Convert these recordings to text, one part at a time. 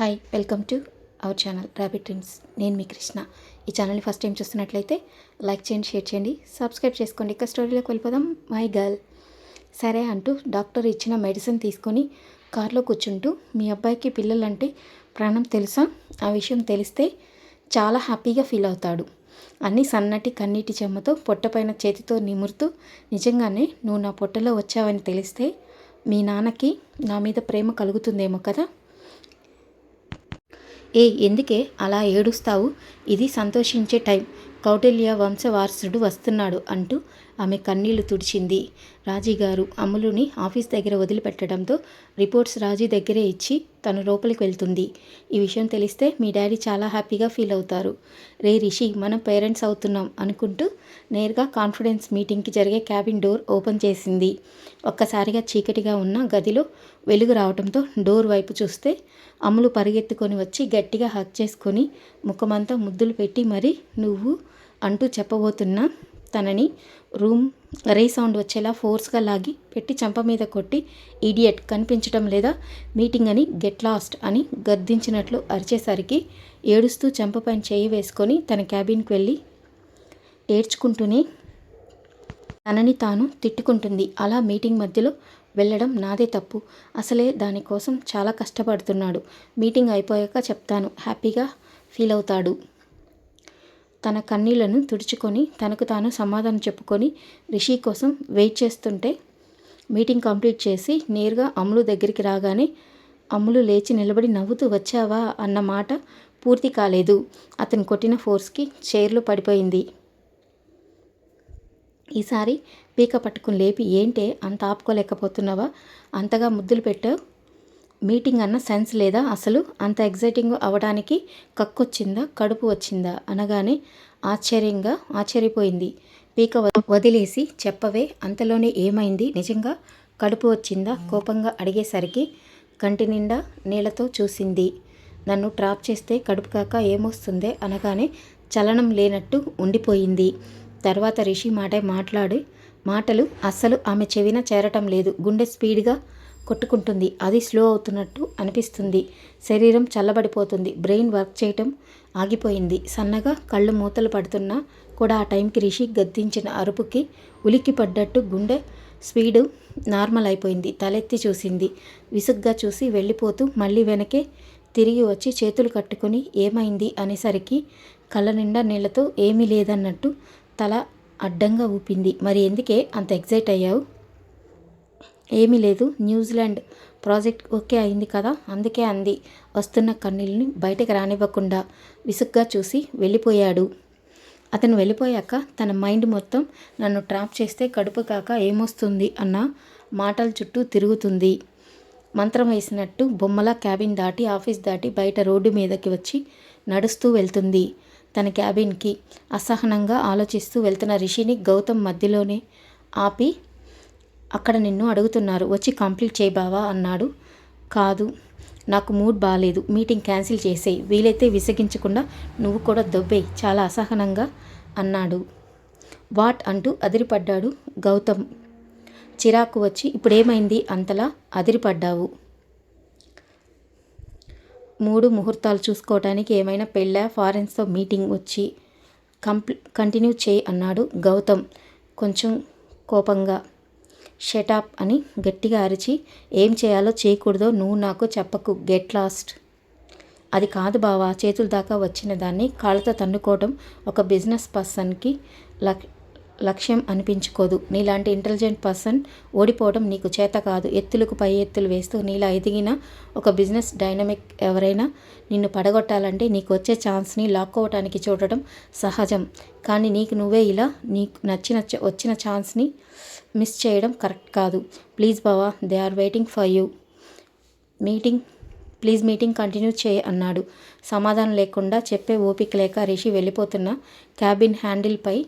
Hi welcome to our channel rapid dreams నేను మీ కృష్ణ. ఈ ఛానల్ని ఫస్ట్ టైం చూస్తున్నట్లయితే లైక్ చేయండి షేర్ చేయండి సబ్స్క్రైబ్ చేసుకోండి. ఇక స్టోరీలోకి వెళ్ళిపోదాం. My girl. సరే అంటూ డాక్టర్ ఇచ్చిన మెడిసిన్ తీసుకొని కార్లో కూర్చుంటూ మీ అబ్బాయికి పిల్లలంటే ప్రాణం తెలుసా? ఆ విషయం తెలిస్తే చాలా హ్యాపీగా ఫీల్ అవుతాడు. అన్ని సన్నటి కన్నీటి చెమ్మతో పొట్టపైన చేతితో నిమురుతూ నిజంగానే నువ్వు నా పొట్టలో వచ్చావని తెలిస్తే మీ నాన్నకి నా మీద ప్రేమ కలుగుతుందేమో కదా? ఏ ఎందుకే అలా ఏడుస్తావు? ఇది సంతోషించే టైం. కౌటిల్య వంశవారసుడు వస్తున్నాడు అంటూ ఆమె కన్నీళ్ళు తుడిచింది. రాజీగారు అమ్ములుని ఆఫీస్ దగ్గర వదిలిపెట్టడంతో రిపోర్ట్స్ రాజీ దగ్గరే ఇచ్చి తను లోపలికి వెళ్తుంది. ఈ విషయం తెలిస్తే మీ డాడీ చాలా హ్యాపీగా ఫీల్ అవుతారు. రే రిషి మనం పేరెంట్స్ అవుతున్నాం అనుకుంటూ నేరుగా కాన్ఫిడెన్స్ మీటింగ్కి జరిగే క్యాబిన్ డోర్ ఓపెన్ చేసింది. ఒక్కసారిగా చీకటిగా ఉన్న గదిలో వెలుగు రావడంతో డోర్ వైపు చూస్తే అమ్ములు పరిగెత్తుకొని వచ్చి గట్టిగా హక్ చేసుకొని ముఖమంతా ముద్దులు పెట్టి మరి నువ్వు? అంటూ చెప్పబోతున్నా తనని రూమ్ రే సౌండ్ వచ్చేలా ఫోర్స్గా లాగి పెట్టి చంప మీద కొట్టి ఇడియట్ కనిపించడం లేదా మీటింగ్ అని గెట్ లాస్ట్ అని గద్దించినట్లు అరిచేసరికి ఏడుస్తూ చంపపైన చేయి వేసుకొని తన క్యాబిన్కి వెళ్ళి ఏడ్చుకుంటూనే తనని తాను తిట్టుకుంటుంది. అలా మీటింగ్ మధ్యలో వెళ్ళడం నాదే తప్పు. అసలే దానికోసం చాలా కష్టపడుతున్నాడు. మీటింగ్ అయిపోయాక చెప్తాను. హ్యాపీగా ఫీల్ అవుతాడు. తన కన్నీళ్ళను తుడుచుకొని తనకు తాను సమాధానం చెప్పుకొని రిషి కోసం వెయిట్ చేస్తుంటే మీటింగ్ కంప్లీట్ చేసి నేరుగా అమ్ములు దగ్గరికి రాగానే అమ్ములు లేచి నిలబడి నవ్వుతూ వచ్చావా? అన్న మాట పూర్తి కాలేదు. అతను కొట్టిన ఫోర్స్కి చైర్లో పడిపోయింది. ఈసారి పీక పట్టుకుని లేపి ఏంటే అంత ఆపుకోలేకపోతున్నావా? అంతగా ముద్దులు పెట్టావు? మీటింగ్ అన్న సెన్స్ లేదా? అసలు అంత ఎగ్జైటింగ్ అవడానికి కక్కొచ్చిందా? కడుపు వచ్చిందా? అనగానే ఆశ్చర్యంగా ఆశ్చర్యపోయింది. పీక వదిలేసి చెప్పవే అంతలోనే ఏమైంది? నిజంగా కడుపు వచ్చిందా? కోపంగా అడిగేసరికి కంటి నిండా నీళ్ళతో చూసింది. నన్ను ట్రాప్ చేస్తే కడుపు కాక ఏమొస్తుందే? అనగానే చలనం లేనట్టు ఉండిపోయింది. తర్వాత రిషి మాట మాట్లాడి మాటలు అస్సలు ఆమె చెవిన చేరటం లేదు. గుండె స్పీడ్గా కొట్టుకుంటుంది. అది స్లో అవుతున్నట్టు అనిపిస్తుంది. శరీరం చల్లబడిపోతుంది. బ్రెయిన్ వర్క్ చేయటం ఆగిపోయింది. సన్నగా కళ్ళు మూతలు పడుతున్నా కూడా ఆ టైంకి రిషి గద్దించిన అరుపుకి ఉలిక్కి పడ్డట్టు గుండె స్పీడు నార్మల్ అయిపోయింది. తలెత్తి చూసింది. విసుగ్గా చూసి వెళ్ళిపోతూ మళ్ళీ వెనకే తిరిగి వచ్చి చేతులు కట్టుకొని ఏమైంది అనేసరికి కళ్ళ నిండా నీళ్ళతో ఏమీ లేదన్నట్టు తల అడ్డంగా ఊపింది. మరి ఎందుకే అంత ఎగ్జైట్ అయ్యావు? ఏమీ లేదు. న్యూజిలాండ్ ప్రాజెక్ట్ ఓకే అయింది కదా? అందుకే అంది. వస్తున్న కన్నీళ్ళని బయటకు రానివ్వకుండా విసుగ్గా చూసి వెళ్ళిపోయాడు. అతను వెళ్ళిపోయాక తన మైండ్ మొత్తం నన్ను ట్రాప్ చేస్తే కడుపు కాక ఏమొస్తుంది అన్న మాటల చుట్టూ తిరుగుతుంది. మంత్రం వేసినట్టు బొమ్మల క్యాబిన్ దాటి ఆఫీస్ దాటి బయట రోడ్డు మీదకి వచ్చి నడుస్తూ వెళ్తుంది. తన క్యాబిన్కి అసహనంగా ఆలోచిస్తూ వెళ్తున్న రిషిని గౌతమ్ మధ్యలోనే ఆపి అక్కడ నిన్ను అడుగుతున్నారు. వచ్చి కంప్లీట్ చేయబావా అన్నాడు. కాదు నాకు మూడ్ బాగాలేదు మీటింగ్ క్యాన్సిల్ చేసేయి. వీలైతే విసిగించకుండా నువ్వు కూడా దొబ్బేయి. చాలా అసహనంగా అన్నాడు. వాట్ అంటూ అదిరిపడ్డాడు గౌతమ్. చిరాకు వచ్చి ఇప్పుడేమైంది అంతలా అదిరిపడ్డావు? మూడు ముహూర్తాలు చూసుకోవడానికి ఏమైనా పెళ్ళా? ఫారెన్స్తో మీటింగ్ వచ్చి కంప్లీ కంటిన్యూ చేయి అన్నాడు గౌతమ్ కొంచెం కోపంగా. షటాప్ అని గట్టిగా అరిచి ఏం చేయాలో చేయకూడదో నువ్వు నాకు చెప్పకు గెట్ లాస్ట్ అది కాదు బావా చేతుల దాకా వచ్చిన దాన్ని కాళ్ళతో తన్నుకోవడం ఒక బిజినెస్ పర్సన్కి లక్ లక్ష్యం అనిపించుకోదు. నీలాంటి ఇంటెలిజెంట్ పర్సన్ ఓడిపోవడం నీకు చేత కాదు. ఎత్తులకు పై ఎత్తులు వేస్తూ నీలా ఎదిగిన ఒక బిజినెస్ డైనమిక్ ఎవరైనా నిన్ను పడగొట్టాలంటే నీకు వచ్చే ఛాన్స్ని లాక్కోవటానికి చూడటం సహజం. కానీ నీకు నువ్వే ఇలా నీకు నచ్చిన వచ్చిన ఛాన్స్ని మిస్ చేయడం కరెక్ట్ కాదు. ప్లీజ్ బావా they are waiting for you. Meeting please meeting continue చేయ అన్నాడు. సమాధానం లేకుండా చెప్పే ఓపిక లేక రిషి వెళ్ళిపోతున్న క్యాబిన్ హ్యాండిల్పై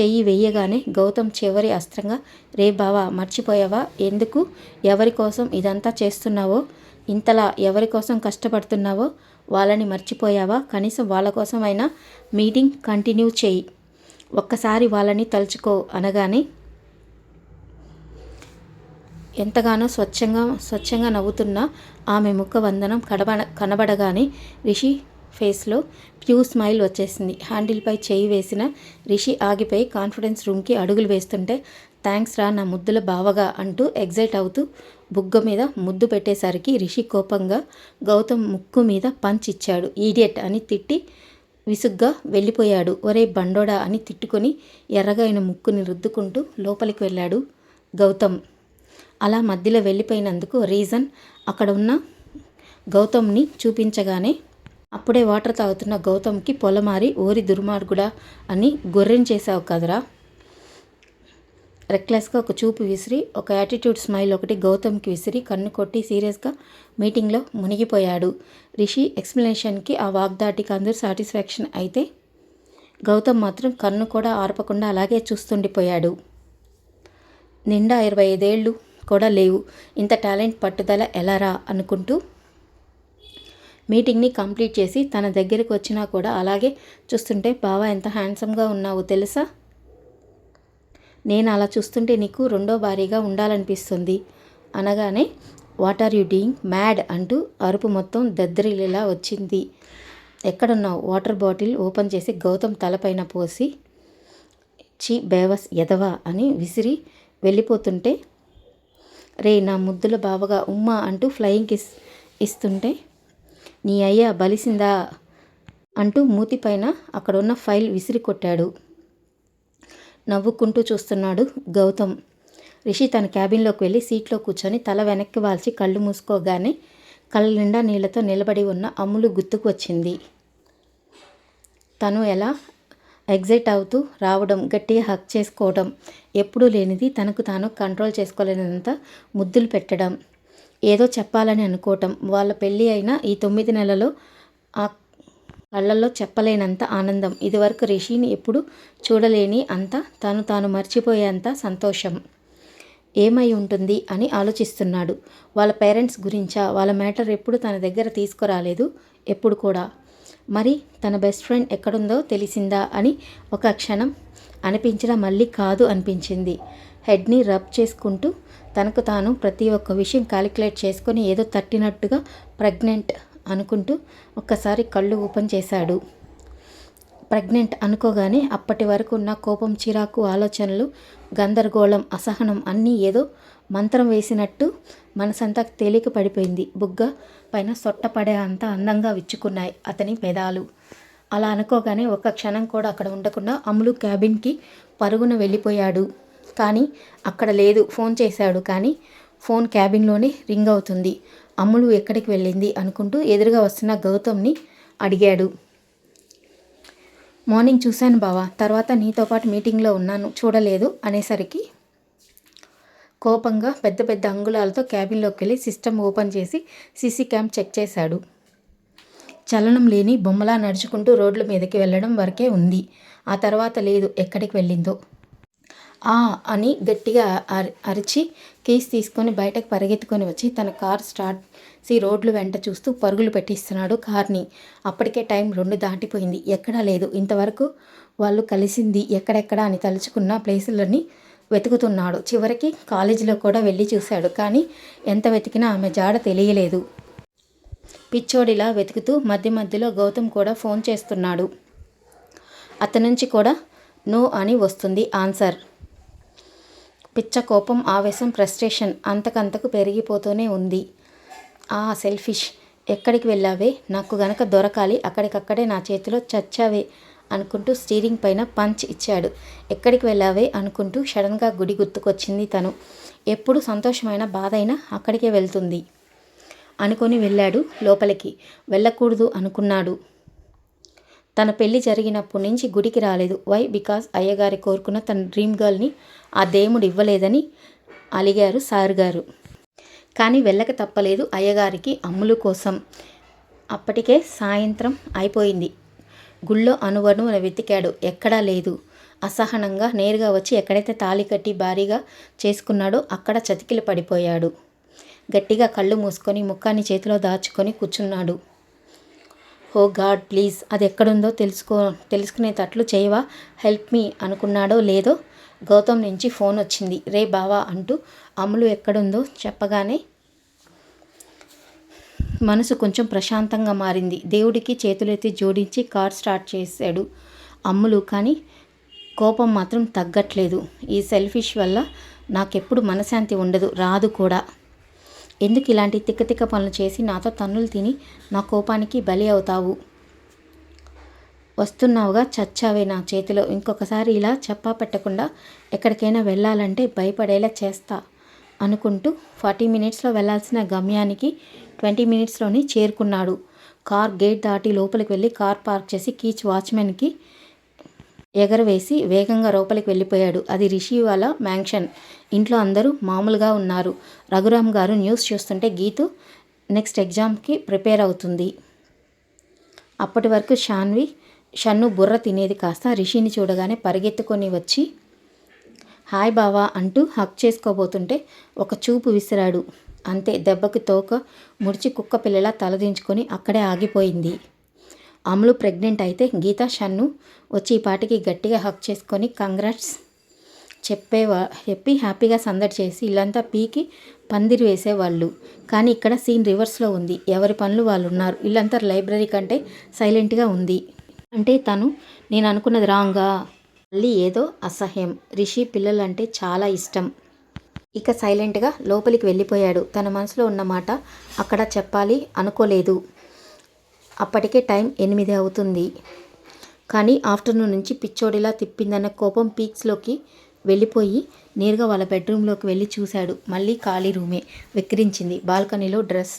చెయ్యి వెయ్యగానే గౌతమ్ చివరి అస్త్రంగా రే బావా మర్చిపోయావా? ఎందుకు? ఎవరి కోసం ఇదంతా చేస్తున్నావో? ఇంతలా ఎవరి కోసం కష్టపడుతున్నావో? వాళ్ళని మర్చిపోయావా? కనీసం వాళ్ళ కోసమైనా మీటింగ్ కంటిన్యూ చేయి. ఒక్కసారి వాళ్ళని తలుచుకో అనగానే ఎంతగానో స్వచ్ఛంగా స్వచ్ఛంగా నవ్వుతున్న ఆమె ముఖ వందనం కడబడ కనబడగానే రిషి ఫేస్లో ప్యూ స్మైల్ వచ్చేసింది. హ్యాండిల్పై చేయి వేసిన రిషి ఆగిపోయి కాన్ఫిడెన్స్ రూమ్కి అడుగులు వేస్తుంటే థ్యాంక్స్ రా నా ముద్దుల బావగా అంటూ ఎగ్జైట్ అవుతూ బుగ్గ మీద ముద్దు పెట్టేసరికి రిషి కోపంగా గౌతమ్ ముక్కు మీద పంచ్ ఇచ్చాడు. ఈడియట్ అని తిట్టి విసుగ్గా వెళ్ళిపోయాడు. ఒరే బండోడా అని తిట్టుకొని ఎర్రగైన ముక్కుని రుద్దుకుంటూ లోపలికి వెళ్ళాడు గౌతమ్. అలా మధ్యలో వెళ్ళిపోయినందుకు రీజన్ అక్కడ ఉన్న గౌతమ్ని చూపించగానే అప్పుడే వాటర్ తాగుతున్న గౌతమ్కి పొలమారి ఓరి దుర్మార్గుడా అని గొర్రెం చేశావు కదరా. రెక్లెస్గా ఒక చూపు విసిరి ఒక యాటిట్యూడ్ స్మైల్ ఒకటి గౌతమ్కి విసిరి కన్ను కొట్టి సీరియస్గా మీటింగ్లో మునిగిపోయాడు. రిషి ఎక్స్ప్లెనేషన్కి ఆ వాగ్దాటికి అందరూ సాటిస్ఫాక్షన్ అయితే గౌతమ్ మాత్రం కన్ను కూడా ఆర్పకుండా అలాగే చూస్తుండిపోయాడు. నిండా ఇరవై ఐదేళ్ళు కూడా లేవు. ఇంత టాలెంట్ పట్టుదల ఎలారా అనుకుంటూ మీటింగ్ని కంప్లీట్ చేసి తన దగ్గరికి వచ్చినా కూడా అలాగే చూస్తుంటే బావా ఎంత హ్యాండ్సమ్గా ఉన్నావో తెలుసా? నేను అలా చూస్తుంటే నీకు రెండో భారీగా ఉండాలనిపిస్తుంది. అనగానే what are you doing? Mad! అంటూ అరుపు మొత్తం దద్దరిలా వచ్చింది. ఎక్కడున్నావు? వాటర్ బాటిల్ ఓపెన్ చేసి గౌతమ్ తలపైన పోసి చీ బేవస్ ఎదవా? అని విసిరి వెళ్ళిపోతుంటే రే నా ముద్దుల బావగా ఉమ్మా అంటూ ఫ్లయింగ్ కిస్ ఇస్తుంటే నీ అయ్యా బలిసిందా అంటూ మూతిపైన అక్కడున్న ఫైల్ విసిరి కొట్టాడు. నవ్వుకుంటూ చూస్తున్నాడు గౌతమ్. రిషి తన క్యాబిన్లోకి వెళ్ళి సీట్లో కూర్చొని తల వెనక్కి వాల్చి కళ్ళు మూసుకోగానే కళ్ళ నిండా నీళ్ళతో నిలబడి ఉన్న అమ్ములు గుర్తుకు వచ్చింది. తను ఎలా ఎగ్జైట్ అవుతూ రావడం గట్టిగా హక్ చేసుకోవడం ఎప్పుడూ లేనిది తనకు తాను కంట్రోల్ చేసుకోలేనంత ముద్దులు పెట్టడం ఏదో చెప్పాలని అనుకోవటం వాళ్ళ పెళ్ళి అయిన ఈ తొమ్మిది నెలలో ఆ కళ్ళల్లో చెప్పలేనంత ఆనందం. ఇదివరకు రిషిని ఎప్పుడు చూడలేని అంత తను తాను మర్చిపోయేంత సంతోషం. ఏమై ఉంటుంది అని ఆలోచిస్తున్నాడు. వాళ్ళ పేరెంట్స్ గురించా? వాళ్ళ మ్యాటర్ ఎప్పుడు తన దగ్గర తీసుకురాలేదు? ఎప్పుడు కూడా. మరి తన బెస్ట్ ఫ్రెండ్ ఎక్కడుందో తెలిసిందా అని ఒక క్షణం అనిపించడం మళ్ళీ కాదు అనిపించింది. హెడ్ని రబ్ చేసుకుంటూ తనకు తాను ప్రతి ఒక్క విషయం క్యాలిక్యులేట్ చేసుకొని ఏదో తట్టినట్టుగా ప్రెగ్నెంట్ అనుకుంటూ ఒక్కసారి కళ్ళు ఓపెన్ చేశాడు. ప్రెగ్నెంట్ అనుకోగానే అప్పటి వరకు ఉన్న కోపం చిరాకు ఆలోచనలు గందరగోళం అసహనం అన్నీ ఏదో మంత్రం వేసినట్టు మనసంతా తేలిక పడిపోయింది. బుగ్గ పైన సొట్టపడే అంత అందంగా విచ్చుకున్నాయి అతని పెదాలు. అలా అనుకోగానే ఒక క్షణం కూడా అక్కడ ఉండకుండా అమ్ములు క్యాబిన్కి పరుగున వెళ్ళిపోయాడు. కానీ అక్కడ లేదు ఫోన్ చేశాడు. కానీ ఫోన్ క్యాబిన్లోనే రింగ్ అవుతుంది. అమ్ములు ఎక్కడికి వెళ్ళింది అనుకుంటూ ఎదురుగా వస్తున్న గౌతమ్ని అడిగాడు. మార్నింగ్ చూశాను బావా. తర్వాత నీతో పాటు మీటింగ్లో ఉన్నాను. చూడలేదు అనేసరికి కోపంగా పెద్ద పెద్ద అంగుళాలతో క్యాబిన్లోకి వెళ్ళి సిస్టమ్ ఓపెన్ చేసి సీసీ క్యామ్ చెక్ చేశాడు. చలనం లేని బొమ్మలా నడుచుకుంటూ రోడ్ల మీదకి వెళ్ళడం వరకే ఉంది. ఆ తర్వాత లేదు ఎక్కడికి వెళ్ళిందో. ఆ అని గట్టిగా అరి అరిచి కేస్ తీసుకొని బయటకు పరిగెత్తుకొని వచ్చి తన కార్ స్టార్ట్ సి రోడ్లు వెంట చూస్తూ పరుగులు పెట్టిస్తున్నాడు కార్ని. అప్పటికే టైం రెండు దాటిపోయింది. ఎక్కడా లేదు. ఇంతవరకు వాళ్ళు కలిసింది ఎక్కడెక్కడ అని తలుచుకున్న ప్లేసులని వెతుకుతున్నాడు. చివరికి కాలేజీలో కూడా వెళ్ళి చూశాడు. కానీ ఎంత వెతికినా ఆమె జాడ తెలియలేదు. పిచ్చోడిలా వెతుకుతూ మధ్య మధ్యలో గౌతమ్ కూడా ఫోన్ చేస్తున్నాడు. అతని నుంచి కూడా నో అని వస్తుంది ఆన్సర్. పిచ్చ కోపం ఆవేశం ఫ్రస్ట్రేషన్ అంతకంతకు పెరిగిపోతూనే ఉంది. ఆ సెల్ఫిష్. ఎక్కడికి వెళ్ళావే? నాకు గనక దొరకాలి అక్కడికక్కడే నా చేతిలో చచ్చావే. అనుకుంటూ స్టీరింగ్ పైన పంచ్ ఇచ్చాడు. ఎక్కడికి వెళ్ళావే అనుకుంటూ సడన్గా గుడి గుర్తుకొచ్చింది తను. ఎప్పుడు సంతోషమైన బాధ అయినా అక్కడికే వెళ్తుంది. అనుకొని వెళ్ళాడు లోపలికి. వెళ్ళకూడదు అనుకున్నాడు. తన పెళ్ళి జరిగినప్పటి నుంచి గుడికి రాలేదు. వై? బికాస్ అయ్యగారి కోరుకున్న తన డ్రీమ్ గర్ల్ని ఆ దేవుడు ఇవ్వలేదని అలిగారు సార్ గారు. కానీ వెళ్ళక తప్పలేదు అయ్యగారికి అమ్ములు కోసం. అప్పటికే సాయంత్రం అయిపోయింది. గుళ్ళో అనువను వెతికాడు. ఎక్కడా లేదు. అసహనంగా నేరుగా వచ్చి ఎక్కడైతే తాళి కట్టి భారీగా చేసుకున్నాడో అక్కడ చతికిలు పడిపోయాడు. గట్టిగా కళ్ళు మూసుకొని ముఖాన్ని చేతిలో దాచుకొని కూర్చున్నాడు. ఓ గాడ్ ప్లీజ్ అది ఎక్కడుందో తెలుసుకో తెలుసుకునేటట్లు చేయవా? హెల్ప్ మీ అనుకున్నాడో లేదో? గౌతమ్ నుంచి ఫోన్ వచ్చింది. రే బావా అంటూ అమలు ఎక్కడుందో చెప్పగానే మనసు కొంచెం ప్రశాంతంగా మారింది. దేవుడికి చేతులెత్తి జోడించి కార్ స్టార్ట్ చేశాడు అమ్ములు కానీ కోపం మాత్రం తగ్గట్లేదు. ఈ సెల్ఫిష్ వల్ల నాకెప్పుడు మనశాంతి ఉండదు రాదు కూడా. ఎందుకు ఇలాంటి తిక్కతిక్క పనులు చేసి నాతో తన్నులు తిని నా కోపానికి బలి అవుతావు? వస్తున్నావుగా చచ్చావే నా చేతిలో. ఇంకొకసారి ఇలా చెప్పా పెట్టకుండా ఎక్కడికైనా వెళ్ళాలంటే భయపడేలా చేస్తా. అనుకుంటూ ఫార్టీ మినిట్స్లో వెళ్ళాల్సిన గమ్యానికి ట్వంటీ మినిట్స్లోనే చేరుకున్నాడు. కార్ గేట్ దాటి లోపలికి వెళ్ళి కార్ పార్క్ చేసి కీచ్ వాచ్మెన్కి ఎగరవేసి వేగంగా లోపలికి వెళ్ళిపోయాడు. అది రిషి వాళ్ళ మ్యాంక్షన్ ఇంట్లో అందరూ మామూలుగా ఉన్నారు. రఘురామ్ గారు న్యూస్ చూస్తుంటే గీతు నెక్స్ట్ ఎగ్జామ్కి ప్రిపేర్ అవుతుంది. అప్పటి వరకు షాన్వి షన్ను బుర్ర తినేది కాస్త రిషిని చూడగానే పరిగెత్తుకొని వచ్చి హాయ్ బావా అంటూ హక్ చేసుకోబోతుంటే ఒక చూపు విసిరాడు. అంతే దెబ్బకి తోక ముడిచి కుక్క పిల్లలా తలదించుకొని అక్కడే ఆగిపోయింది. అమలు ప్రెగ్నెంట్ అయితే గీత షన్ను వచ్చి ఈ పాటికి గట్టిగా హక్ చేసుకొని కంగ్రాట్స్ చెప్పేవా చెప్పి హ్యాపీగా సందడి చేసి ఇల్లంతా పీకి పందిరి వేసేవాళ్ళు. కానీ ఇక్కడ సీన్ రివర్స్లో ఉంది. ఎవరి పనులు వాళ్ళు ఉన్నారు ఇల్లంతా లైబ్రరీ కంటే సైలెంట్గా ఉంది. అంటే తను నేను అనుకున్నది రాంగా? మళ్ళీ ఏదో అసహ్యం. రిషి పిల్లలంటే చాలా ఇష్టం. ఇక సైలెంట్గా లోపలికి వెళ్ళిపోయాడు. తన మనసులో ఉన్న మాట అక్కడ చెప్పాలి అనుకోలేదు. అప్పటికే టైం ఎనిమిది అవుతుంది. కానీ ఆఫ్టర్నూన్ నుంచి పిచ్చోడిలా తిప్పిందన్న కోపం పీక్స్లోకి వెళ్ళిపోయి నేరుగా వాళ్ళ బెడ్రూమ్లోకి వెళ్ళి చూశాడు. మళ్ళీ ఖాళీ రూమే. వెక్కిరించింది. బాల్కనీలో డ్రెస్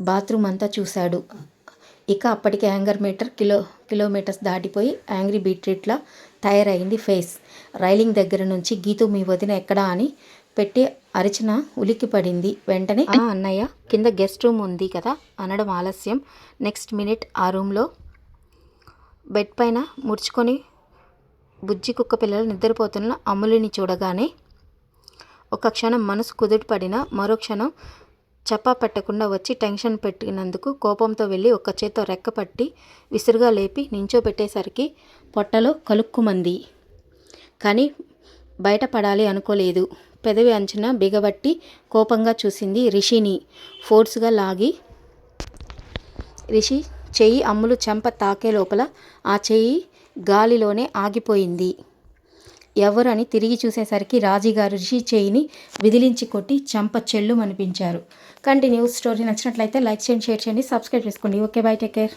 బాత్రూమ్ అంతా చూశాడు. ఇక అప్పటికి యాంగర్ మీటర్ కిలో కిలోమీటర్స్ దాటిపోయి యాంగ్రీ బీట్రీట్లా తయారైంది ఫేస్. రైలింగ్ దగ్గర నుంచి గీతు మీ వదిన ఎక్కడా అని పెట్టి అరిచిన ఉలిక్కి పడింది. వెంటనే "ఆ, అన్నయ్య కింద గెస్ట్ రూమ్ ఉంది కదా అనడం ఆలస్యం. నెక్స్ట్ మినిట్ ఆ రూమ్లో బెడ్ పైన ముడుచుకొని బుజ్జి కుక్క పిల్లలు నిద్రపోతున్న అమ్ములిని చూడగానే ఒక క్షణం మనసు కుదుటపడిన మరో క్షణం చెప్పా పెట్టకుండా వచ్చి టెన్షన్ పెట్టినందుకు కోపంతో వెళ్ళి ఒక చేత్తో రెక్కపట్టి విసురుగా లేపి నించోబెట్టేసరికి పొట్టలో కలుక్కుమంది. కానీ బయటపడాలి అనుకోలేదు. పెదవి అంచున బిగబట్టి కోపంగా చూసింది రిషిని. ఫోర్స్గా లాగి రిషి చెయ్యి అమ్ములు చెంప తాకే లోపల ఆ చెయ్యి గాలిలోనే ఆగిపోయింది. ఎవరని తిరిగి చూసేసరికి రాజీగారు రిషి చేయిని విదిలించి కొట్టి చంప చెల్లు అనిపించారు కంటిన్యూ స్టోరీ నచ్చినట్లయితే లైక్ చేయండి షేర్ చేయండి సబ్స్క్రైబ్ చేసుకోండి. Okay bye take care.